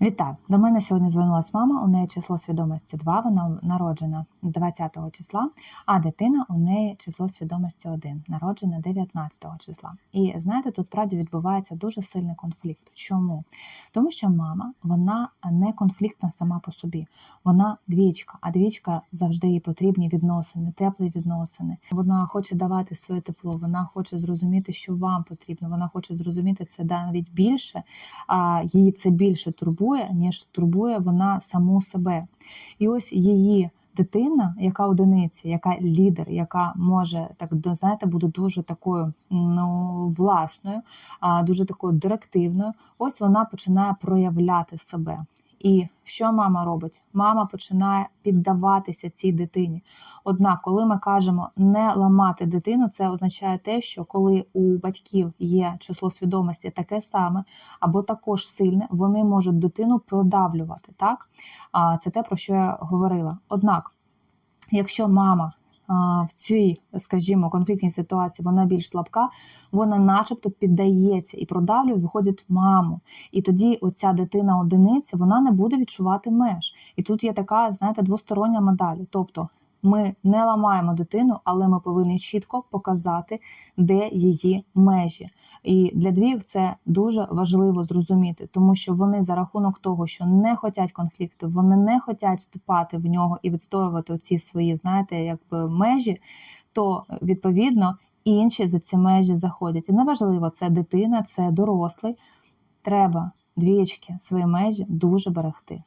Вітаю! До мене сьогодні звернулася мама. У неї число свідомості 2, вона народжена 20 числа, а дитина у неї число свідомості 1, народжена 19 числа. І знаєте, тут справді відбувається дуже сильний конфлікт. Чому? Тому що мама вона не конфліктна сама по собі, вона двічка, а двічка завжди їй потрібні відносини, теплі відносини. Вона хоче давати своє тепло, вона хоче зрозуміти, що вам потрібно. Вона хоче зрозуміти це навіть більше, а її це більше турбує, ніж турбує вона саму себе. І ось її дитина, яка одиниця, яка лідер, яка може так знаєте, буде дуже такою ну, власною, дуже такою директивною. Ось вона починає проявляти себе. І що мама робить? Мама починає піддаватися цій дитині. Однак, коли ми кажемо не ламати дитину, це означає те, що коли у батьків є число свідомості таке саме або також сильне, вони можуть дитину продавлювати. Так? Це те, про що я говорила. Однак, якщо мама в цій, скажімо, конфліктній ситуації вона більш слабка, вона начебто піддається і продавлює, виходить маму. І тоді оця дитина одиниця вона не буде відчувати меж. І тут є така, знаєте, двостороння медаль. Тобто ми не ламаємо дитину, але ми повинні чітко показати, де її межі. І для двійок це дуже важливо зрозуміти, тому що вони за рахунок того, що не хочуть конфлікту, вони не хочуть вступати в нього і відстоювати оці свої, знаєте, якби межі, то відповідно інші за ці межі заходять. І неважливо, це дитина, це дорослий. Треба двієчки свої межі дуже берегти.